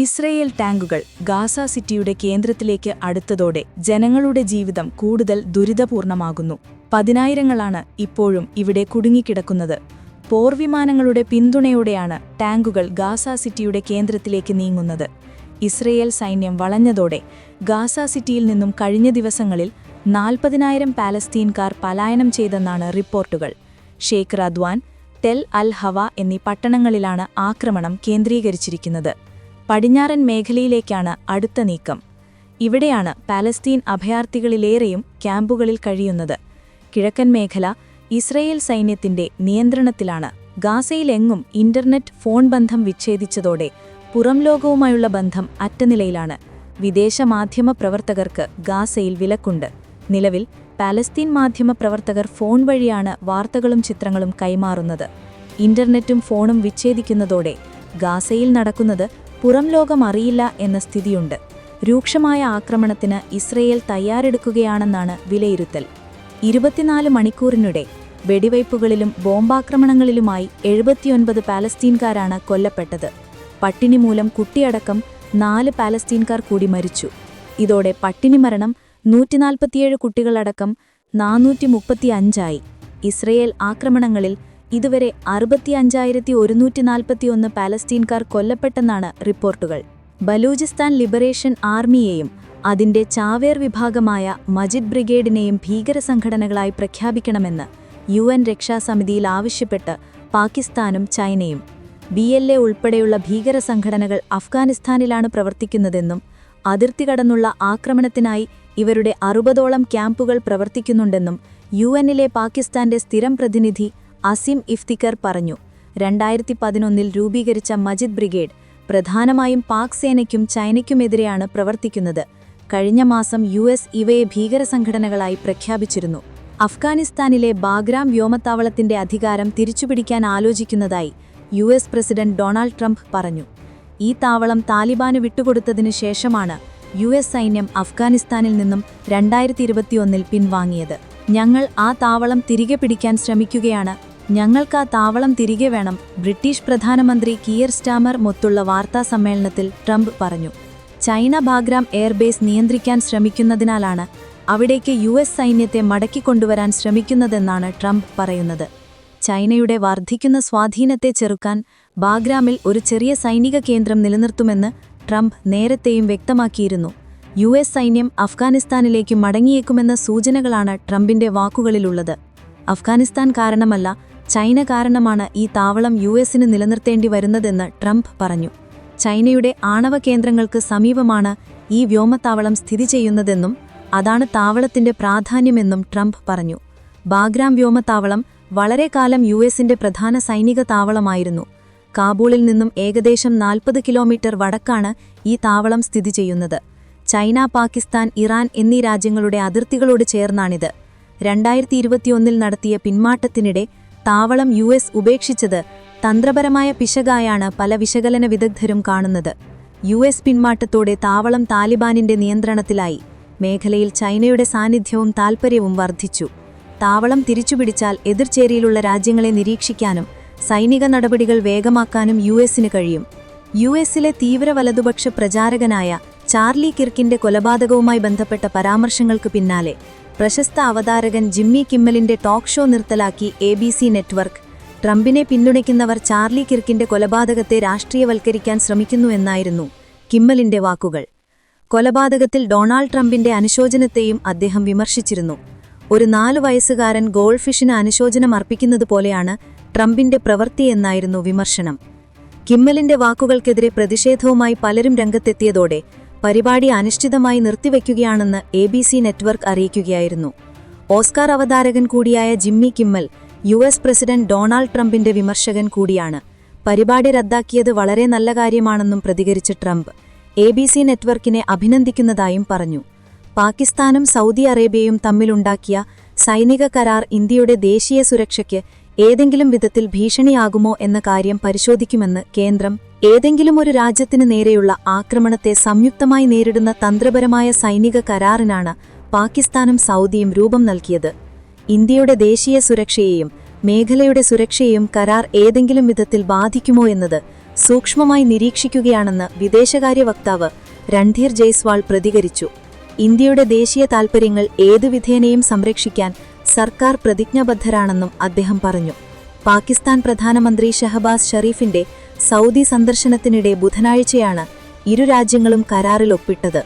Israel ടാങ്കുകൾ Gaza സിറ്റിയുടെ കേന്ദ്രത്തിലേക്ക് അടുത്തതോടെ ജനങ്ങളുടെ ജീവിതം കൂടുതൽ ദുരിതപൂർണമാകുന്നു. പതിനായിരങ്ങളാണ് ഇപ്പോഴും ഇവിടെ കുടുങ്ങിക്കിടക്കുന്നത്. പോർവിമാനങ്ങളുടെ പിന്തുണയോടെയാണ് ടാങ്കുകൾ ഗാസ സിറ്റിയുടെ കേന്ദ്രത്തിലേക്ക് നീങ്ങുന്നത്. ഇസ്രയേൽ സൈന്യം വളഞ്ഞതോടെ ഗാസ സിറ്റിയിൽ നിന്നും കഴിഞ്ഞ ദിവസങ്ങളിൽ നാൽപ്പതിനായിരം പാലസ്തീൻകാർ പലായനം ചെയ്തെന്നാണ് റിപ്പോർട്ടുകൾ. Sheikh Radwan Tel Al Hawa എന്നീ പട്ടണങ്ങളിലാണ് ആക്രമണം കേന്ദ്രീകരിച്ചിരിക്കുന്നത്. പടിഞ്ഞാറൻ മേഖലയിലേക്കാണ് അടുത്ത നീക്കം. ഇവിടെയാണ് പാലസ്തീൻ അഭയാർത്ഥികളിലേറെയും ക്യാമ്പുകളിൽ കഴിയുന്നത്. കിഴക്കൻ മേഖല ഇസ്രയേൽ സൈന്യത്തിന്റെ നിയന്ത്രണത്തിലാണ്. ഗാസയിലെങ്ങും ഇന്റർനെറ്റ് ഫോൺ ബന്ധം വിച്ഛേദിച്ചതോടെ പുറം ലോകവുമായുള്ള ബന്ധം അറ്റനിലയിലാണ്. വിദേശ മാധ്യമ പ്രവർത്തകർക്ക് ഗാസയിൽ വിലക്കുണ്ട്. നിലവിൽ പാലസ്തീൻ മാധ്യമ പ്രവർത്തകർ ഫോൺ വഴിയാണ് വാർത്തകളും ചിത്രങ്ങളും കൈമാറുന്നത്. ഇന്റർനെറ്റും ഫോണും വിച്ഛേദിക്കുന്നതോടെ ഗാസയിൽ നടക്കുന്നത് പുറം ലോകം അറിയില്ല എന്ന സ്ഥിതിയുണ്ട്. രൂക്ഷമായ ആക്രമണത്തിന് ഇസ്രയേൽ തയ്യാറെടുക്കുകയാണെന്നാണ് വിലയിരുത്തൽ. ഇരുപത്തിനാല് മണിക്കൂറിനിടെ വെടിവയ്പ്പുകളിലും ബോംബാക്രമണങ്ങളിലുമായി എഴുപത്തിയൊൻപത് പാലസ്തീൻകാരാണ് കൊല്ലപ്പെട്ടത്. പട്ടിണി മൂലം കുട്ടിയടക്കം നാല് പാലസ്തീൻകാർ കൂടി മരിച്ചു. ഇതോടെ പട്ടിണി മരണം നൂറ്റിനാൽപ്പത്തിയേഴ് കുട്ടികളടക്കം നാനൂറ്റി മുപ്പത്തിയഞ്ചായി ഇസ്രയേൽ ആക്രമണങ്ങളിൽ ഇതുവരെ അറുപത്തിയഞ്ചായിരത്തി ഒരുന്നൂറ്റി നാൽപ്പത്തിയൊന്ന് പാലസ്തീൻകാർ കൊല്ലപ്പെട്ടെന്നാണ് റിപ്പോർട്ടുകൾ. ബലൂചിസ്ഥാൻ ലിബറേഷൻ ആർമിയെയും അതിന്റെ ചാവേർ വിഭാഗമായ മജിദ് ബ്രിഗേഡിനെയും ഭീകരസംഘടനകളായി പ്രഖ്യാപിക്കണമെന്ന് യു എൻ രക്ഷാസമിതിയിൽ ആവശ്യപ്പെട്ട് പാകിസ്ഥാനും ചൈനയും. ബി എൽ എ ഉൾപ്പെടെയുള്ള ഭീകരസംഘടനകൾ അഫ്ഗാനിസ്ഥാനിലാണ് പ്രവർത്തിക്കുന്നതെന്നും അതിർത്തി കടന്നുള്ള ആക്രമണത്തിനായി ഇവരുടെ അറുപതോളം ക്യാമ്പുകൾ പ്രവർത്തിക്കുന്നുണ്ടെന്നും യു എന്നിലെ പാകിസ്ഥാന്റെ സ്ഥിരം പ്രതിനിധി അസിം ഇഫ്തിക്കർ പറഞ്ഞു. രണ്ടായിരത്തി പതിനൊന്നിൽ രൂപീകരിച്ച മജിദ് ബ്രിഗേഡ് പ്രധാനമായും പാക് സേനയ്ക്കും ചൈനയ്ക്കുമെതിരെയാണ് പ്രവർത്തിക്കുന്നത്. കഴിഞ്ഞ മാസം യു എസ് ഇവയെ ഭീകരസംഘടനകളായി പ്രഖ്യാപിച്ചിരുന്നു. അഫ്ഗാനിസ്ഥാനിലെ ബാഗ്രാം വ്യോമത്താവളത്തിന്റെ അധികാരം തിരിച്ചുപിടിക്കാൻ ആലോചിക്കുന്നതായി U S president Donald Trump പറഞ്ഞു. ഈ താവളം താലിബാന് വിട്ടുകൊടുത്തതിനു ശേഷമാണ് യു എസ് സൈന്യം അഫ്ഗാനിസ്ഥാനിൽ നിന്നും രണ്ടായിരത്തി ഇരുപത്തിയൊന്നിൽ പിൻവാങ്ങിയത്. ഞങ്ങൾ ആ താവളം തിരികെ പിടിക്കാൻ ശ്രമിക്കുകയാണ് ഞങ്ങൾക്ക് ആ താവളം തിരികെ വേണം ബ്രിട്ടീഷ് പ്രധാനമന്ത്രി കിയർ സ്റ്റാമർ മൊത്തുള്ള വാർത്താ സമ്മേളനത്തിൽ ട്രംപ് പറഞ്ഞു. ചൈന ബാഗ്രാം എയർബേസ് നിയന്ത്രിക്കാൻ ശ്രമിക്കുന്നതിനാലാണ് അവിടേക്ക് യു എസ് സൈന്യത്തെ മടക്കിക്കൊണ്ടുവരാൻ ശ്രമിക്കുന്നതെന്നാണ് ട്രംപ് പറയുന്നത്. ചൈനയുടെ വർദ്ധിക്കുന്ന സ്വാധീനത്തെ ചെറുക്കാൻ ബാഗ്രാമിൽ ഒരു ചെറിയ സൈനിക കേന്ദ്രം നിലനിർത്തുമെന്ന് ട്രംപ് നേരത്തെയും വ്യക്തമാക്കിയിരുന്നു. യു എസ് സൈന്യം അഫ്ഗാനിസ്ഥാനിലേക്ക് മടങ്ങിയേക്കുമെന്ന സൂചനകളാണ് ട്രംപിന്റെ വാക്കുകളിലുള്ളത്. അഫ്ഗാനിസ്ഥാൻ കാരണമല്ല ചൈന കാരണമാണ് ഈ താവളം യു എസിന് നിലനിർത്തേണ്ടി വരുന്നതെന്ന് ട്രംപ് പറഞ്ഞു. ചൈനയുടെ ആണവ കേന്ദ്രങ്ങൾക്ക് സമീപമാണ് ഈ വ്യോമത്താവളം സ്ഥിതി ചെയ്യുന്നതെന്നും അതാണ് താവളത്തിന്റെ പ്രാധാന്യമെന്നും ട്രംപ് പറഞ്ഞു. ബാഗ്രാം വ്യോമത്താവളം വളരെ കാലം യു എസിന്റെ പ്രധാന സൈനിക താവളമായിരുന്നു. കാബൂളിൽ നിന്നും ഏകദേശം നാൽപ്പത് കിലോമീറ്റർ വടക്കാണ് ഈ താവളം സ്ഥിതി ചെയ്യുന്നത്. ചൈന പാകിസ്ഥാൻ ഇറാൻ എന്നീ രാജ്യങ്ങളുടെ അതിർത്തികളോട് ചേർന്നാണിത്. രണ്ടായിരത്തി ഇരുപത്തിയൊന്നിൽ നടത്തിയ പിന്മാറ്റത്തിനിടെ താവളം യു എസ് ഉപേക്ഷിച്ചത് തന്ത്രപരമായ പിശകായാണ് പല വിശകലന വിദഗ്ധരും കാണുന്നത്. യു എസ് പിന്മാറ്റത്തോടെ താവളം താലിബാനിന്റെ നിയന്ത്രണത്തിലായി. മേഖലയിൽ ചൈനയുടെ സാന്നിധ്യവും താൽപ്പര്യവും വർദ്ധിച്ചു. താവളം തിരിച്ചുപിടിച്ചാൽ എതിർചേരിയിലുള്ള രാജ്യങ്ങളെ നിരീക്ഷിക്കാനും സൈനിക നടപടികൾ വേഗമാക്കാനും യു എസിന് കഴിയും. യു എസിലെ തീവ്ര വലതുപക്ഷ പ്രചാരകനായ ചാർലി കിർക്കിന്റെ കൊലപാതകവുമായി ബന്ധപ്പെട്ട പരാമർശങ്ങൾക്ക് പിന്നാലെ പ്രശസ്ത അവതാരകൻ ജിമ്മി കിമ്മലിന്റെ ടോക്ക് ഷോ നിർത്തലാക്കി എ നെറ്റ്വർക്ക്. ട്രംപിനെ പിന്തുണയ്ക്കുന്നവർ ചാർലി കിർക്കിന്റെ കൊലപാതകത്തെ രാഷ്ട്രീയവൽക്കരിക്കാൻ ശ്രമിക്കുന്നുവെന്നായിരുന്നു കിമ്മലിന്റെ വാക്കുകൾ. കൊലപാതകത്തിൽ ഡൊണാൾഡ് ട്രംപിന്റെ അനുശോചനത്തെയും അദ്ദേഹം വിമർശിച്ചിരുന്നു. ഒരു നാലു വയസ്സുകാരൻ ഗോൾഫിഷിന് അനുശോചനം അർപ്പിക്കുന്നത് പോലെയാണ് ട്രംപിന്റെ പ്രവൃത്തിയെന്നായിരുന്നു വിമർശനം. കിമ്മലിന്റെ വാക്കുകൾക്കെതിരെ പ്രതിഷേധവുമായി പലരും രംഗത്തെത്തിയതോടെ പരിപാടി അനിശ്ചിതമായി നിർത്തിവെക്കുകയാണെന്ന് എ ബി സി നെറ്റ്വർക്ക് അറിയിക്കുകയായിരുന്നു. ഓസ്കാർ അവതാരകൻ കൂടിയായ Jimmy Kimmel U S president Donald ട്രംപിന്റെ വിമർശകൻ കൂടിയാണ്. പരിപാടി റദ്ദാക്കിയത് വളരെ നല്ല കാര്യമാണെന്നും പ്രതികരിച്ച ട്രംപ് എ ബി സി നെറ്റ്വർക്കിനെ അഭിനന്ദിക്കുന്നതായും പറഞ്ഞു. പാകിസ്ഥാനും സൗദി അറേബ്യയും തമ്മിലുണ്ടാക്കിയ സൈനിക കരാർ ഇന്ത്യയുടെ ദേശീയ സുരക്ഷയ്ക്ക് ഏതെങ്കിലും വിധത്തിൽ ഭീഷണിയാകുമോ എന്ന കാര്യം പരിശോധിക്കുമെന്ന് കേന്ദ്രം ഏതെങ്കിലും ഒരു രാജ്യത്തിനു നേരെയുള്ള ആക്രമണത്തെ സംയുക്തമായി നേരിടുന്ന തന്ത്രപരമായ സൈനിക കരാറിനാണ് പാകിസ്ഥാനും സൗദിയും രൂപം നൽകിയത്. ഇന്ത്യയുടെ ദേശീയ സുരക്ഷയെയും മേഖലയുടെ സുരക്ഷയെയും കരാർ ഏതെങ്കിലും വിധത്തിൽ ബാധിക്കുമോ എന്നത് സൂക്ഷ്മമായി നിരീക്ഷിക്കുകയാണെന്ന് വിദേശകാര്യ വക്താവ് രൺധീർ ജയ്സ്വാൾ പ്രതികരിച്ചു. ഇന്ത്യയുടെ ദേശീയ താൽപര്യങ്ങൾ ഏതു വിധേനയും സംരക്ഷിക്കാൻ സർക്കാർ പ്രതിജ്ഞാബദ്ധരാണെന്നും അദ്ദേഹം പറഞ്ഞു. പാകിസ്ഥാൻ പ്രധാനമന്ത്രി ഷഹബാസ് ഷെറീഫിന്റെ സൗദി സന്ദർശനത്തിനിടെ ബുധനാഴ്ചയാണ് ഇരു രാജ്യങ്ങളും കരാറിൽ ഒപ്പിട്ടത്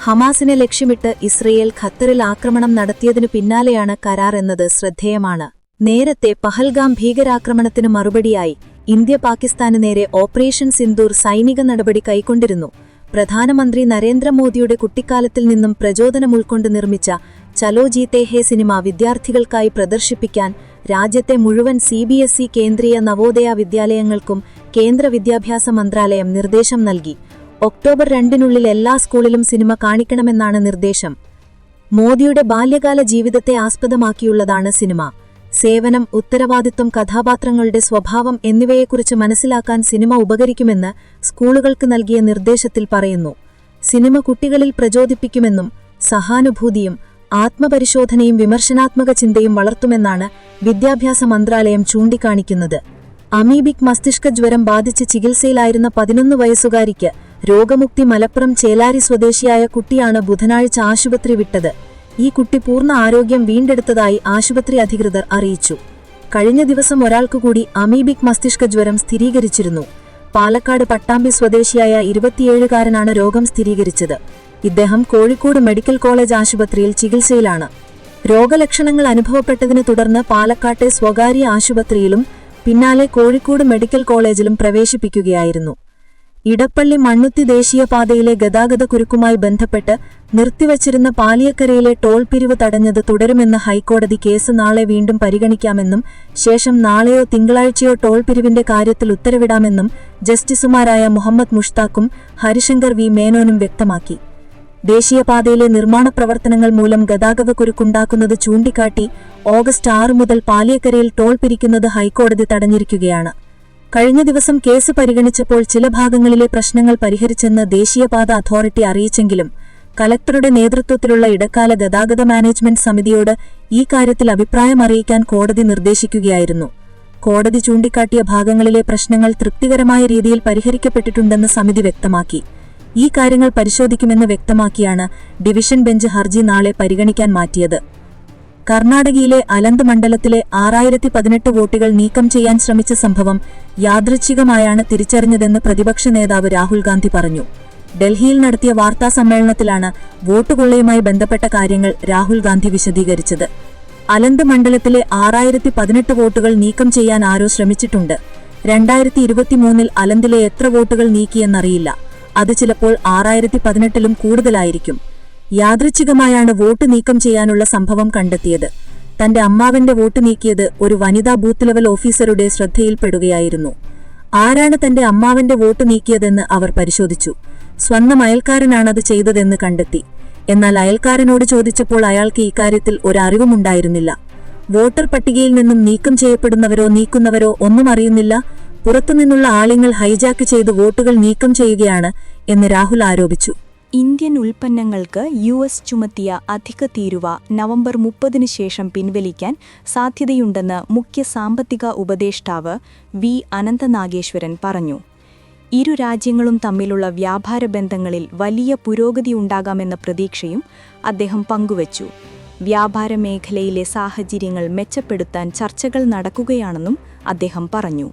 ഹമാസിനെ ലക്ഷ്യമിട്ട് ഇസ്രയേൽ ഖത്തറിൽ ആക്രമണം നടത്തിയതിനു പിന്നാലെയാണ് കരാർ എന്നത് ശ്രദ്ധേയമാണ്. നേരത്തെ പഹൽഗാം ഭീകരാക്രമണത്തിനു മറുപടിയായി ഇന്ത്യ പാകിസ്ഥാന് നേരെ ഓപ്പറേഷൻ സിന്ദൂർ സൈനിക നടപടി കൈക്കൊണ്ടിരുന്നു. പ്രധാനമന്ത്രി നരേന്ദ്രമോദിയുടെ കുട്ടിക്കാലത്തിൽ നിന്നും പ്രചോദനം ഉൾക്കൊണ്ട് നിർമ്മിച്ച ചലോ ജീതേ ഹേ സിനിമ വിദ്യാർത്ഥികൾക്കായി പ്രദർശിപ്പിക്കാൻ രാജ്യത്തെ മുഴുവൻ C B S E Kendriya Navodaya വിദ്യാലയങ്ങൾക്കും കേന്ദ്ര വിദ്യാഭ്യാസ മന്ത്രാലയം നിർദ്ദേശം നൽകി. ഒക്ടോബർ രണ്ടിനുള്ളിൽ എല്ലാ സ്കൂളിലും സിനിമ കാണിക്കണമെന്നാണ് നിർദ്ദേശം. മോദിയുടെ ബാല്യകാല ജീവിതത്തെ ആസ്പദമാക്കിയുള്ളതാണ് സിനിമ. സേവനം ഉത്തരവാദിത്വം കഥാപാത്രങ്ങളുടെ സ്വഭാവം എന്നിവയെക്കുറിച്ച് മനസ്സിലാക്കാൻ സിനിമ ഉപകരിക്കുമെന്ന് സ്കൂളുകൾക്ക് നൽകിയ നിർദ്ദേശത്തിൽ പറയുന്നു. സിനിമ കുട്ടികളിൽ പ്രചോദിപ്പിക്കുമെന്നും സഹാനുഭൂതിയും ആത്മപരിശോധനയും വിമർശനാത്മക ചിന്തയും വളർത്തുമെന്നാണ് വിദ്യാഭ്യാസ മന്ത്രാലയം ചൂണ്ടിക്കാണിക്കുന്നത്. അമീബിക് മസ്തിഷ്ക ജ്വരം ബാധിച്ച് ചികിത്സയിലായിരുന്ന പതിനൊന്ന് വയസ്സുകാരിക്ക് രോഗമുക്തി മലപ്പുറം ചേലാരി സ്വദേശിയായ കുട്ടിയാണ് ബുധനാഴ്ച ആശുപത്രി വിട്ടത്. ഈ കുട്ടി പൂർണ ആരോഗ്യം വീണ്ടെടുത്തതായി ആശുപത്രി അധികൃതർ അറിയിച്ചു. കഴിഞ്ഞ ദിവസം ഒരാൾക്കു കൂടി അമീബിക് മസ്തിഷ്ക ജ്വരം സ്ഥിരീകരിച്ചിരുന്നു. പാലക്കാട് പട്ടാമ്പി സ്വദേശിയായ ഇരുപത്തിയേഴുകാരനാണ് രോഗം സ്ഥിരീകരിച്ചത്. ഇദ്ദേഹം കോഴിക്കോട് മെഡിക്കൽ കോളേജ് ആശുപത്രിയിൽ ചികിത്സയിലാണ്. രോഗലക്ഷണങ്ങൾ അനുഭവപ്പെട്ടതിനെ തുടർന്ന് പാലക്കാട്ടെ സ്വകാര്യ ആശുപത്രിയിലും പിന്നാലെ കോഴിക്കോട് മെഡിക്കൽ കോളേജിലും പ്രവേശിപ്പിക്കുകയായിരുന്നു. ഇടപ്പള്ളി മണ്ണുത്തി ദേശീയപാതയിലെ ഗതാഗത കുരുക്കുമായി ബന്ധപ്പെട്ട് നിർത്തിവച്ചിരുന്ന പാലിയക്കരയിലെ ടോൾ പിരിവ് തടഞ്ഞത് തുടരുമെന്ന് ഹൈക്കോടതി കേസ് നാളെ വീണ്ടും പരിഗണിക്കാമെന്നും ശേഷം നാളെയോ തിങ്കളാഴ്ചയോ ടോൾ പിരിവിന്റെ കാര്യത്തിൽ ഉത്തരവിടാമെന്നും ജസ്റ്റിസുമാരായ മുഹമ്മദ് മുഷ്താഖും ഹരിശങ്കർ വി മേനോനും വ്യക്തമാക്കി. ദേശീയപാതയിലെ നിർമ്മാണ പ്രവർത്തനങ്ങൾ മൂലം ഗതാഗതക്കുരുക്കുണ്ടാക്കുന്നത് ചൂണ്ടിക്കാട്ടി ഓഗസ്റ്റ് ആറ് മുതൽ പാലിയക്കരയിൽ ടോൾ പിരിക്കുന്നത് ഹൈക്കോടതി തടഞ്ഞിരിക്കുകയാണ്. കഴിഞ്ഞ ദിവസം കേസ് പരിഗണിച്ചപ്പോൾ ചില ഭാഗങ്ങളിലെ പ്രശ്നങ്ങൾ പരിഹരിച്ചെന്ന് ദേശീയപാത അതോറിറ്റി അറിയിച്ചെങ്കിലും കലക്ടറുടെ നേതൃത്വത്തിലുള്ള ഇടക്കാല ഗതാഗത മാനേജ്മെന്റ് സമിതിയോട് ഈ കാര്യത്തിൽ അഭിപ്രായം അറിയിക്കാൻ കോടതി നിർദ്ദേശിക്കുകയായിരുന്നു. കോടതി ചൂണ്ടിക്കാട്ടിയ ഭാഗങ്ങളിലെ പ്രശ്നങ്ങൾ തൃപ്തികരമായ രീതിയിൽ പരിഹരിക്കപ്പെട്ടിട്ടുണ്ടെന്ന് സമിതി വ്യക്തമാക്കി. ഈ കാര്യങ്ങൾ പരിശോധിക്കുമെന്ന് വ്യക്തമാക്കിയാണ് ഡിവിഷൻ ബെഞ്ച് ഹർജി നാളെ പരിഗണിക്കാൻ മാറ്റിയത്. കർണാടകയിലെ അലന്ത് മണ്ഡലത്തിലെ ആറായിരത്തി പതിനെട്ട് വോട്ടുകൾ നീക്കം ചെയ്യാൻ ശ്രമിച്ച സംഭവം യാദൃച്ഛികമായാണ് തിരിച്ചറിഞ്ഞതെന്ന് പ്രതിപക്ഷ നേതാവ് രാഹുൽ ഗാന്ധി പറഞ്ഞു. ഡൽഹിയിൽ നടത്തിയ വാർത്താ സമ്മേളനത്തിലാണ് വോട്ടുകൊള്ളയുമായി ബന്ധപ്പെട്ട കാര്യങ്ങൾ രാഹുൽ ഗാന്ധി വിശദീകരിച്ചത്. അലന്ത് മണ്ഡലത്തിലെ ആറായിരത്തി പതിനെട്ട് വോട്ടുകൾ നീക്കം ചെയ്യാൻ ആരോ ശ്രമിച്ചിട്ടുണ്ട്. രണ്ടായിരത്തി ഇരുപത്തിമൂന്നിൽ അലന്തിലെ എത്ര വോട്ടുകൾ നീക്കിയെന്നറിയില്ല. അത് ചിലപ്പോൾ ആറായിരത്തി പതിനെട്ടിലും കൂടുതലായിരിക്കും. യാദൃച്ഛികമായാണ് വോട്ട് നീക്കം ചെയ്യാനുള്ള സംഭവം കണ്ടെത്തിയത്. തന്റെ അമ്മാവന്റെ വോട്ട് നീക്കിയത് ഒരു വനിതാ ബൂത്ത് ലെവൽ ഓഫീസറുടെ ശ്രദ്ധയിൽപ്പെടുകയായിരുന്നു. ആരാണ് തന്റെ അമ്മാവന്റെ വോട്ട് നീക്കിയതെന്ന് അവർ പരിശോധിച്ചു. സ്വന്തം അയൽക്കാരനാണത് ചെയ്തതെന്ന് കണ്ടെത്തി. എന്നാൽ അയൽക്കാരനോട് ചോദിച്ചപ്പോൾ അയാൾക്ക് ഇക്കാര്യത്തിൽ ഒരറിവുമുണ്ടായിരുന്നില്ല വോട്ടർ പട്ടികയിൽ നിന്നും നീക്കം ചെയ്യപ്പെടുന്നവരോ നീക്കുന്നവരോ ഒന്നും അറിയുന്നില്ല. പുറത്തുനിന്നുള്ള ആളിങ്ങൾ ഹൈജാക്ക് ചെയ്ത് വോട്ടുകൾ നീക്കം ചെയ്യുകയാണ് എന്ന് രാഹുൽ ആരോപിച്ചു. ഇന്ത്യൻ ഉൽപ്പന്നങ്ങൾക്ക് യു എസ് ചുമത്തിയ അധിക തീരുവ നവംബർ മുപ്പതിന് ശേഷം പിൻവലിക്കാൻ സാധ്യതയുണ്ടെന്ന് മുഖ്യ സാമ്പത്തിക ഉപദേഷ്ടാവ് വി അനന്തനാഗേശ്വരൻ പറഞ്ഞു. ഇരു രാജ്യങ്ങളും തമ്മിലുള്ള വ്യാപാര ബന്ധങ്ങളിൽ വലിയ പുരോഗതി ഉണ്ടാകാമെന്ന പ്രതീക്ഷയും അദ്ദേഹം പങ്കുവച്ചു. വ്യാപാര മേഖലയിലെ സാഹചര്യങ്ങൾ മെച്ചപ്പെടുത്താൻ ചർച്ചകൾ നടക്കുകയാണെന്നും അദ്ദേഹം പറഞ്ഞു.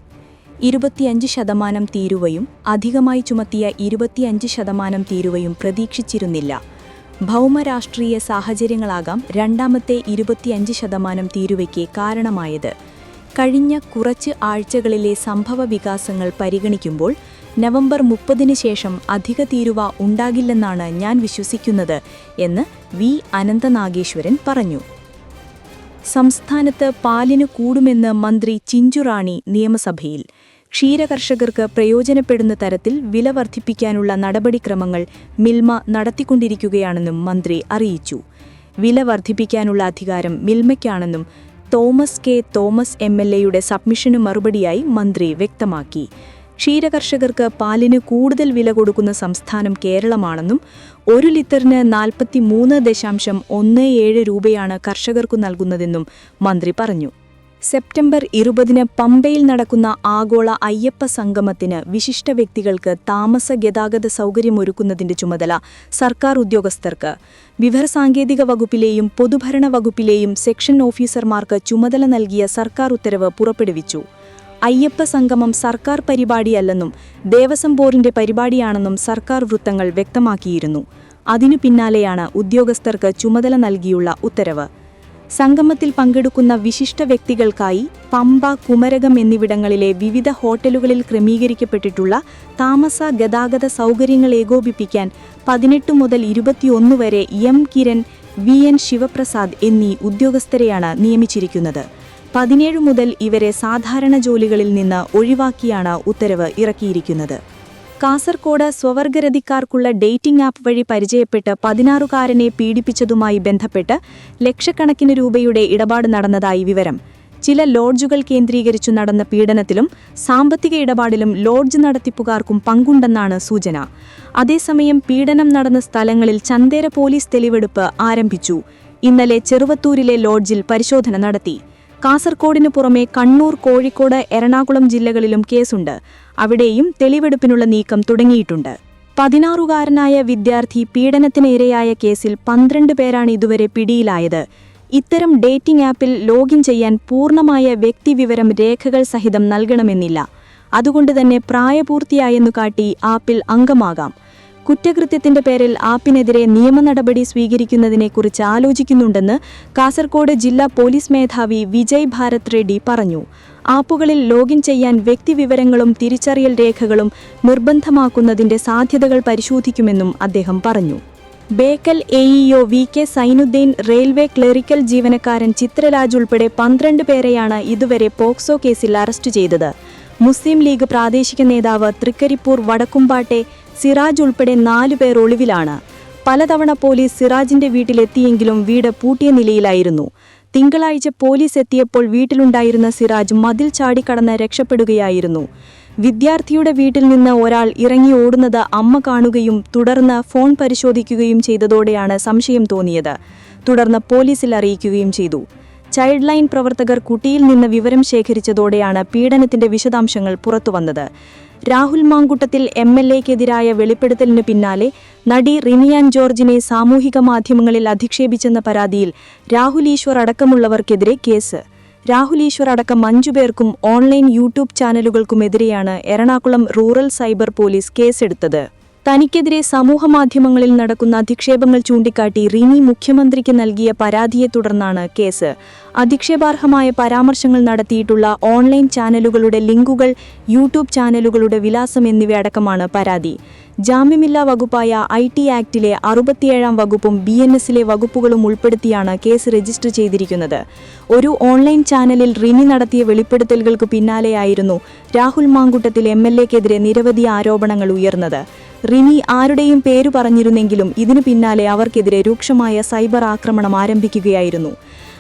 ഇരുപത്തിയഞ്ച് ശതമാനം തീരുവയും അധികമായി ചുമത്തിയ ഇരുപത്തിയഞ്ച് ശതമാനം തീരുവയും പ്രതീക്ഷിച്ചിരുന്നില്ല. ഭൗമരാഷ്ട്രീയ സാഹചര്യങ്ങളാകാം രണ്ടാമത്തെ ഇരുപത്തിയഞ്ച് ശതമാനം തീരുവയ്ക്ക് കാരണമായത്. കഴിഞ്ഞ കുറച്ച് ആഴ്ചകളിലെ സംഭവ വികാസങ്ങൾ പരിഗണിക്കുമ്പോൾ നവംബർ മുപ്പതിന് ശേഷം അധിക തീരുവ ഉണ്ടാകില്ലെന്നാണ് ഞാൻ വിശ്വസിക്കുന്നത് എന്ന് വി അനന്തനാഗേശ്വരൻ പറഞ്ഞു. സംസ്ഥാനത്ത് പാലിന് കൂടുമെന്ന് മന്ത്രി ചിഞ്ചുറാണി നിയമസഭയിൽ. ക്ഷീരകർഷകർക്ക് പ്രയോജനപ്പെടുന്ന തരത്തിൽ വില വർദ്ധിപ്പിക്കാനുള്ള നടപടിക്രമങ്ങൾ മിൽമ നടത്തിക്കൊണ്ടിരിക്കുകയാണെന്നും മന്ത്രി അറിയിച്ചു. വില വർദ്ധിപ്പിക്കാനുള്ള അധികാരം മിൽമയ്ക്കാണെന്നും Thomas K Thomas M L എയുടെ സബ്മിഷന് മറുപടിയായി മന്ത്രി വ്യക്തമാക്കി. ക്ഷീരകർഷകർക്ക് പാലിന് കൂടുതൽ വില കൊടുക്കുന്ന സംസ്ഥാനം കേരളമാണെന്നും ഒരു ലിറ്ററിന് നാൽപ്പത്തി മൂന്ന് ദശാംശം ഒന്ന് ഏഴ് രൂപയാണ് കർഷകർക്കു നൽകുന്നതെന്നും മന്ത്രി പറഞ്ഞു. സെപ്റ്റംബർ ഇരുപതിന് പമ്പയിൽ നടക്കുന്ന ആഗോള അയ്യപ്പ സംഗമത്തിന് വിശിഷ്ട വ്യക്തികൾക്ക് താമസ ഗതാഗത സൗകര്യമൊരുക്കുന്നതിന്റെ ചുമതല സർക്കാർ ഉദ്യോഗസ്ഥർക്ക്. വിവരസാങ്കേതിക വകുപ്പിലെയും പൊതുഭരണ വകുപ്പിലെയും സെക്ഷൻ ഓഫീസർമാർക്ക് ചുമതല നൽകിയ സർക്കാർ ഉത്തരവ് പുറപ്പെടുവിച്ചു. അയ്യപ്പ സംഗമം സർക്കാർ പരിപാടിയല്ലെന്നും ദേവസ്വം ബോർഡിന്റെ പരിപാടിയാണെന്നും സർക്കാർ വൃത്തങ്ങൾ വ്യക്തമാക്കിയിരുന്നു. അതിനു പിന്നാലെയാണ് ഉദ്യോഗസ്ഥർക്ക് ചുമതല നൽകിയുള്ള ഉത്തരവ്. സംഗമത്തിൽ പങ്കെടുക്കുന്ന വിശിഷ്ട വ്യക്തികൾക്കായി പമ്പ കുമരകം എന്നിവിടങ്ങളിലെ വിവിധ ഹോട്ടലുകളിൽ ക്രമീകരിക്കപ്പെട്ടിട്ടുള്ള താമസ ഗതാഗത സൗകര്യങ്ങൾ ഏകോപിപ്പിക്കാൻ പതിനെട്ട് മുതൽ ഇരുപത്തിയൊന്ന് വരെ M Kiran V N Sivaprasad എന്നീ ഉദ്യോഗസ്ഥരെയാണ് നിയമിച്ചിരിക്കുന്നത്. പതിനേഴ് മുതൽ ഇവരെ സാധാരണ ജോലികളിൽ നിന്ന് ഒഴിവാക്കിയാണ് ഉത്തരവ് ഇറക്കിയിരിക്കുന്നത്. കാസർകോട് സ്വവർഗരതിക്കാർക്കുള്ള ഡേറ്റിംഗ് ആപ്പ് വഴി പരിചയപ്പെട്ട് പതിനാറുകാരനെ പീഡിപ്പിച്ചതുമായി ബന്ധപ്പെട്ട് ലക്ഷക്കണക്കിന് രൂപയുടെ ഇടപാട് നടന്നതായി വിവരം. ചില ലോഡ്ജുകൾ കേന്ദ്രീകരിച്ചു നടന്ന പീഡനത്തിലും സാമ്പത്തിക ഇടപാടിലും ലോഡ്ജ് നടത്തിപ്പുകാർക്കും പങ്കുണ്ടെന്നാണ് സൂചന. അതേസമയം പീഡനം നടന്ന സ്ഥലങ്ങളിൽ ചന്തേര പോലീസ് തെളിവെടുപ്പ് ആരംഭിച്ചു. ഇന്നലെ ചെറുവത്തൂരിലെ ലോഡ്ജിൽ പരിശോധന നടത്തി. കാസർകോടിനു പുറമെ കണ്ണൂർ കോഴിക്കോട് എറണാകുളം ജില്ലകളിലും കേസുണ്ട്. അവിടെയും തെളിവെടുപ്പിനുള്ള നീക്കം തുടങ്ങിയിട്ടുണ്ട്. പതിനാറുകാരനായ വിദ്യാർത്ഥി പീഡനത്തിനിരയായ കേസിൽ പന്ത്രണ്ട് പേരാണ് ഇതുവരെ പിടിയിലായത്. ഇത്തരം ഡേറ്റിംഗ് ആപ്പിൽ ലോഗിൻ ചെയ്യാൻ പൂർണമായ വ്യക്തിവിവരം രേഖകൾ സഹിതം നൽകണമെന്നില്ല. അതുകൊണ്ടുതന്നെ പ്രായപൂർത്തിയായെന്നു കാട്ടി ആപ്പിൽ അംഗമാകാം. കുറ്റകൃത്യത്തിന്റെ പേരിൽ ആപ്പിനെതിരെ നിയമ നടപടി സ്വീകരിക്കുന്നതിനെക്കുറിച്ച് ആലോചിക്കുന്നുണ്ടെന്ന് കാസർകോട് ജില്ലാ പോലീസ് മേധാവി വിജയ് ഭാരത് റെഡ്ഡി പറഞ്ഞു. ആപ്പുകളിൽ ലോഗിൻ ചെയ്യാൻ വ്യക്തിവിവരങ്ങളും തിരിച്ചറിയൽ രേഖകളും നിർബന്ധമാക്കുന്നതിന്റെ സാധ്യതകൾ പരിശോധിക്കുമെന്നും അദ്ദേഹം പറഞ്ഞു. Bekal AEO V K Sainudheen railway clerical ജീവനക്കാരൻ ചിത്രരാജ് ഉൾപ്പെടെ പന്ത്രണ്ട് പേരെയാണ് ഇതുവരെ പോക്സോ കേസിൽ അറസ്റ്റ് ചെയ്തത്. മുസ്ലിം ലീഗ് പ്രാദേശിക നേതാവ് തൃക്കരിപ്പൂർ വടക്കുംപാട്ടെ സിറാജ് ഉൾപ്പെടെ നാലു പേർ ഒളിവിലാണ്. പലതവണ പോലീസ് സിറാജിന്റെ വീട്ടിലെത്തിയെങ്കിലും വീട് പൂട്ടിയ നിലയിലായിരുന്നു. തിങ്കളാഴ്ച പോലീസ് എത്തിയപ്പോൾ വീട്ടിലുണ്ടായിരുന്ന സിറാജ് മതിൽ ചാടിക്കടന്ന് രക്ഷപ്പെടുകയായിരുന്നു. വിദ്യാർത്ഥിയുടെ വീട്ടിൽ നിന്ന് ഒരാൾ ഇറങ്ങി ഓടുന്നത് അമ്മ കാണുകയും തുടർന്ന് ഫോൺ പരിശോധിക്കുകയും ചെയ്തതോടെയാണ് സംശയം തോന്നിയത്. തുടർന്ന് പോലീസിൽ അറിയിക്കുകയും ചെയ്തു. ചൈൽഡ് ലൈൻ പ്രവർത്തകർ കുട്ടിയിൽ നിന്ന് വിവരം ശേഖരിച്ചതോടെയാണ് പീഡനത്തിന്റെ വിശദാംശങ്ങൾ പുറത്തുവന്നത്. രാഹുൽ മാങ്കുട്ടത്തിൽ എം എൽ എക്കെതിരായ വെളിപ്പെടുത്തലിന് പിന്നാലെ നടി റിനിയാൻ ജോർജിനെ സാമൂഹിക മാധ്യമങ്ങളിൽ അധിക്ഷേപിച്ചെന്ന പരാതിയിൽ രാഹുൽ ഈശ്വർ അടക്കമുള്ളവർക്കെതിരെ കേസ്. രാഹുൽ ഈശ്വർ അടക്കം അഞ്ചു പേർക്കും ഓൺലൈൻ യൂട്യൂബ് ചാനലുകൾക്കുമെതിരെയാണ് എറണാകുളം റൂറൽ സൈബർ പോലീസ് കേസെടുത്തത്. തനിക്കെതിരെ സമൂഹമാധ്യമങ്ങളിൽ നടക്കുന്ന അധിക്ഷേപങ്ങൾ ചൂണ്ടിക്കാട്ടി റിനി മുഖ്യമന്ത്രിക്ക് നൽകിയ പരാതിയെ തുടർന്നാണ് കേസ്. അധിക്ഷേപാർഹമായ പരാമർശങ്ങൾ നടത്തിയിട്ടുള്ള ഓൺലൈൻ ചാനലുകളുടെ ലിങ്കുകൾ യൂട്യൂബ് ചാനലുകളുടെ വിലാസം എന്നിവയടക്കമാണ് പരാതി. ജാമ്യമില്ലാ വകുപ്പായ ഐ ടി ആക്ടിലെ അറുപത്തിയേഴാം വകുപ്പും ബി എൻ എസിലെ വകുപ്പുകളും ഉൾപ്പെടുത്തിയാണ് കേസ് രജിസ്റ്റർ ചെയ്തിരിക്കുന്നത്. ഒരു ഓൺലൈൻ ചാനലിൽ റിനി നടത്തിയ വെളിപ്പെടുത്തലുകൾക്ക് പിന്നാലെയായിരുന്നു രാഹുൽ മാങ്കുട്ടത്തിൽ എം എൽ എക്കെതിരെ നിരവധി ആരോപണങ്ങൾ ഉയർന്നത്. റിനി ആരുടെയും പേരു പറഞ്ഞിരുന്നെങ്കിലും ഇതിനു പിന്നാലെ അവർക്കെതിരെ രൂക്ഷമായ സൈബർ ആക്രമണം ആരംഭിക്കുകയായിരുന്നു.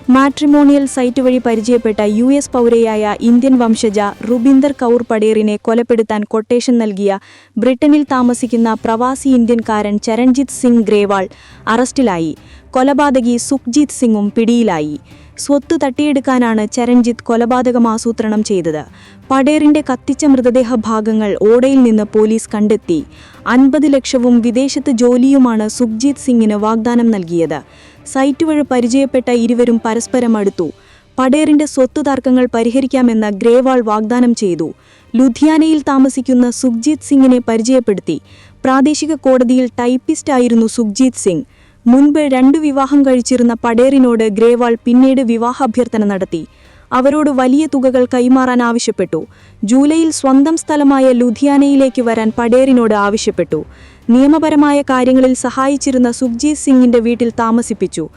മാട്രിമോണിയൽ സൈറ്റ് വഴി പരിചയപ്പെട്ട യു എസ് പൗരയായ ഇന്ത്യൻ വംശജ റുബിന്ദർ കൗർ പടേറിനെ കൊലപ്പെടുത്താൻ കൊട്ടേഷൻ നൽകിയ ബ്രിട്ടനിൽ താമസിക്കുന്ന പ്രവാസി ഇന്ത്യൻകാരൻ ചരൺജിത് സിംഗ് ഗ്രേവാൾ അറസ്റ്റിലായി. കൊലപാതകി സുഖ്ജിത് സിംഗും പിടിയിലായി. സ്വത്ത് തട്ടിയെടുക്കാനാണ് ചരൺജിത്ത് കൊലപാതകം ആസൂത്രണം ചെയ്തത്. പടേറിന്റെ കത്തിച്ച മൃതദേഹ ഭാഗങ്ങൾ ഓടയിൽ നിന്ന് പോലീസ് കണ്ടെത്തി. അൻപത് ലക്ഷവും വിദേശത്ത് ജോലിയുമാണ് സുഖ്ജിത് സിംഗിന് വാഗ്ദാനം നൽകിയത്. സൈറ്റ് വഴി പരിചയപ്പെട്ട ഇരുവരും പരസ്പരം അടുത്തു. പടേറിന്റെ സ്വത്ത് തർക്കങ്ങൾ പരിഹരിക്കാമെന്ന് ഗ്രേവാൾ വാഗ്ദാനം ചെയ്തു. ലുധിയാനയിൽ താമസിക്കുന്ന സുഖ്ജീത് സിംഗിനെ പരിചയപ്പെടുത്തി. പ്രാദേശിക കോടതിയിൽ ടൈപ്പിസ്റ്റായിരുന്നു സുഖ്ജീത് സിംഗ്. മുൻപ് രണ്ടു വിവാഹം കഴിച്ചിരുന്ന പടേറിനോട് ഗ്രേവാൾ പിന്നീട് വിവാഹാഭ്യർത്ഥന നടത്തി. അവരോട് വലിയ തുകകൾ കൈമാറാൻ ആവശ്യപ്പെട്ടു. ജൂലൈയിൽ സ്വന്തം സ്ഥലമായ ലുധിയാനയിലേക്ക് വരാൻ പടേറിനോട് ആവശ്യപ്പെട്ടു. നിയമപരമായ കാര്യങ്ങളിൽ സഹായിച്ചിരുന്ന സുഖ്ജീത് സിംഗിന്റെ വീട്ടിൽ താമസിപ്പിച്ചു.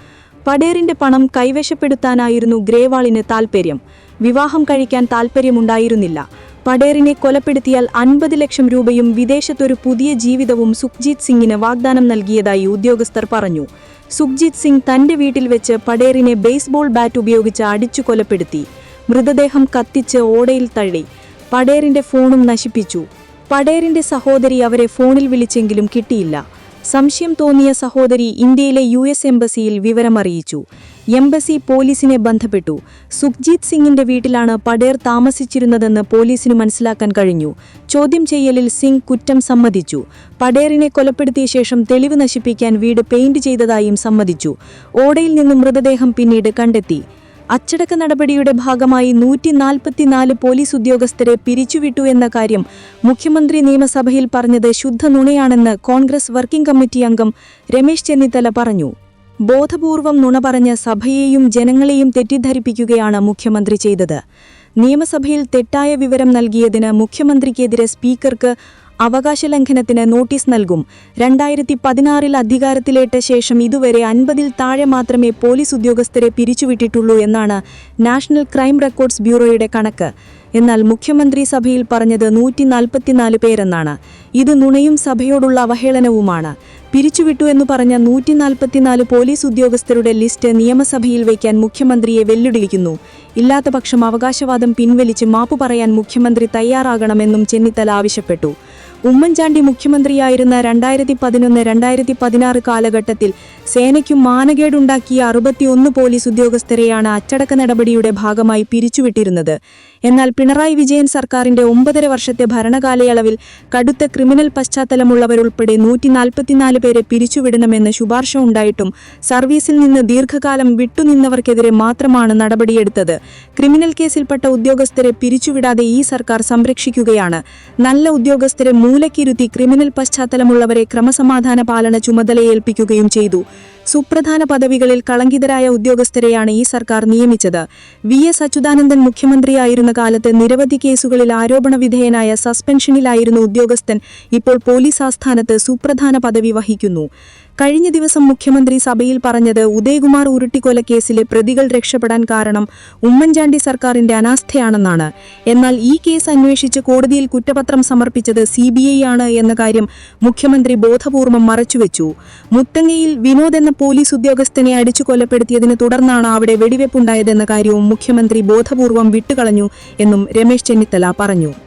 പടേറിന്റെ പണം കൈവശപ്പെടുത്താനായിരുന്നു ഗ്രേവാളിന് താൽപ്പര്യം വിവാഹം കഴിക്കാൻ താൽപ്പര്യമുണ്ടായിരുന്നില്ല പടേറിനെ കൊലപ്പെടുത്തിയാൽ അൻപത് ലക്ഷം രൂപയും വിദേശത്തൊരു പുതിയ ജീവിതവും സുഖ്ജീത് സിംഗിന് വാഗ്ദാനം നൽകിയതായി ഉദ്യോഗസ്ഥർ പറഞ്ഞു. സുഖ്ജീത് സിംഗ് തന്റെ വീട്ടിൽ വെച്ച് പടേറിനെ ബേസ്ബോൾ ബാറ്റ് ഉപയോഗിച്ച് അടിച്ചു കൊലപ്പെടുത്തി. മൃതദേഹം കത്തിച്ച് ഓടയിൽ തള്ളി. പടേറിന്റെ ഫോണും നശിപ്പിച്ചു. പടേറിന്റെ സഹോദരി അവരെ ഫോണിൽ വിളിച്ചെങ്കിലും കിട്ടിയില്ല. സംശയം തോന്നിയ സഹോദരി ഇന്ത്യയിലെ യു എസ് എംബസിയിൽ വിവരമറിയിച്ചു. എംബസി പോലീസിനെ ബന്ധപ്പെട്ടു. സുഖ്ജീത് സിംഗിന്റെ വീട്ടിലാണ് പടേർ താമസിച്ചിരുന്നതെന്ന് പോലീസിന് മനസ്സിലാക്കാൻ കഴിഞ്ഞു. ചോദ്യം ചെയ്യലിൽ സിംഗ് കുറ്റം സമ്മതിച്ചു. പടേറിനെ കൊലപ്പെടുത്തിയ ശേഷം തെളിവ് നശിപ്പിക്കാൻ വീട് പെയിന്റ് ചെയ്തതായും സമ്മതിച്ചു. ഓടയിൽ നിന്നും മൃതദേഹം പിന്നീട് കണ്ടെത്തി. അച്ചടക്ക നടപടിയുടെ ഭാഗമായി നൂറ്റി നാൽപ്പത്തിനാല് പോലീസ് ഉദ്യോഗസ്ഥരെ പിരിച്ചുവിട്ടു എന്ന കാര്യം മുഖ്യമന്ത്രി നിയമസഭയിൽ പറഞ്ഞത് ശുദ്ധ നുണയാണെന്ന് കോൺഗ്രസ് വർക്കിംഗ് കമ്മിറ്റി അംഗം രമേശ് ചെന്നിത്തല പറഞ്ഞു. ബോധപൂർവം നുണ പറഞ്ഞ് സഭയെയും ജനങ്ങളെയും തെറ്റിദ്ധരിപ്പിക്കുകയാണ് മുഖ്യമന്ത്രി ചെയ്തത്. നിയമസഭയിൽ തെറ്റായ വിവരം നൽകിയതിന് മുഖ്യമന്ത്രിക്കെതിരെ സ്പീക്കർക്ക് അവകാശ ലംഘനത്തിന് നോട്ടീസ് നൽകും. രണ്ടായിരത്തി പതിനാറിൽ അധികാരത്തിലേറ്റ ശേഷം ഇതുവരെ അൻപതിൽ താഴെ മാത്രമേ പോലീസ് ഉദ്യോഗസ്ഥരെ പിരിച്ചുവിട്ടിട്ടുള്ളൂ എന്നാണ് നാഷണൽ ക്രൈം റെക്കോർഡ്സ് ബ്യൂറോയുടെ കണക്ക്. എന്നാൽ മുഖ്യമന്ത്രി സഭയിൽ പറഞ്ഞത് നൂറ്റി നാൽപ്പത്തിനാല് പേരെന്നാണ്. ഇത് നുണയും സഭയോടുള്ള അവഹേളനവുമാണ്. പിരിച്ചുവിട്ടു എന്ന് പറഞ്ഞ നൂറ്റി നാൽപ്പത്തിനാല് പോലീസ് ഉദ്യോഗസ്ഥരുടെ ലിസ്റ്റ് നിയമസഭയിൽ വയ്ക്കാൻ മുഖ്യമന്ത്രിയെ വെല്ലുവിളിക്കുന്നു. ഇല്ലാത്ത പക്ഷം അവകാശവാദം പിൻവലിച്ച് മാപ്പു പറയാൻ മുഖ്യമന്ത്രി തയ്യാറാകണമെന്നും ചെന്നിത്തല ആവശ്യപ്പെട്ടു. ഉമ്മൻചാണ്ടി മുഖ്യമന്ത്രിയായിരുന്ന രണ്ടായിരത്തി പതിനൊന്ന് രണ്ടായിരത്തി പതിനാറ് കാലഘട്ടത്തിൽ സേനയ്ക്കും മാനകേടുണ്ടാക്കിയ അറുപത്തിയൊന്ന് പോലീസ് ഉദ്യോഗസ്ഥരെയാണ് അച്ചടക്ക നടപടിയുടെ ഭാഗമായി പിരിച്ചുവിട്ടിരുന്നത്. എന്നാൽ പിണറായി വിജയൻ സർക്കാരിന്റെ ഒമ്പതര വർഷത്തെ ഭരണകാലയളവിൽ കടുത്ത ക്രിമിനൽ പശ്ചാത്തലമുള്ളവരുൾപ്പെടെ നൂറ്റി നാൽപ്പത്തിനാല് പേരെ പിരിച്ചുവിടണമെന്ന് ശുപാർശ ഉണ്ടായിട്ടും സർവീസിൽ നിന്ന് ദീർഘകാലം വിട്ടുനിന്നവർക്കെതിരെ മാത്രമാണ് നടപടിയെടുത്തത്. ക്രിമിനൽ കേസിൽപ്പെട്ട ഉദ്യോഗസ്ഥരെ പിരിച്ചുവിടാതെ ഈ സർക്കാർ സംരക്ഷിക്കുകയാണ്. നല്ല ഉദ്യോഗസ്ഥരെ മൂലക്കിരുത്തി ക്രിമിനൽ പശ്ചാത്തലമുള്ളവരെ ക്രമസമാധാന പാലന ചുമതലയേൽപ്പിക്കുകയും ചെയ്തു. സുപ്രധാന പദവികളിൽ കളങ്കിതരായ ഉദ്യോഗസ്ഥരെയാണ് ഈ സർക്കാർ നിയമിച്ചത്. വി എസ് അച്യുതാനന്ദൻ മുഖ്യമന്ത്രിയായിരുന്ന കാലത്ത് നിരവധി കേസുകളിൽ ആരോപണ വിധേയനായ സസ്പെൻഷനിലായിരുന്ന ഉദ്യോഗസ്ഥൻ ഇപ്പോൾ പോലീസ് ആസ്ഥാനത്ത് സുപ്രധാന പദവി വഹിക്കുന്നു. കഴിഞ്ഞ ദിവസം മുഖ്യമന്ത്രി സഭയിൽ പറഞ്ഞത് ഉദയകുമാർ ഉരുട്ടിക്കൊലക്കേസിലെ പ്രതികൾ രക്ഷപ്പെടാൻ കാരണം ഉമ്മൻചാണ്ടി സർക്കാരിന്റെ അനാസ്ഥയാണെന്നാണ്. എന്നാൽ ഈ കേസ് അന്വേഷിച്ച് കോടതിയിൽ കുറ്റപത്രം സമർപ്പിച്ചത് സി ആണ് എന്ന കാര്യം മുഖ്യമന്ത്രി ബോധപൂർവം മറച്ചുവെച്ചു. മുത്തങ്ങയിൽ വിനോദ് എന്ന പോലീസ് ഉദ്യോഗസ്ഥനെ അടിച്ചു കൊലപ്പെടുത്തിയതിനെ തുടർന്നാണ് അവിടെ വെടിവെപ്പുണ്ടായതെന്ന കാര്യവും മുഖ്യമന്ത്രി ബോധപൂർവം വിട്ടുകളഞ്ഞു എന്നും രമേശ് ചെന്നിത്തല പറഞ്ഞു.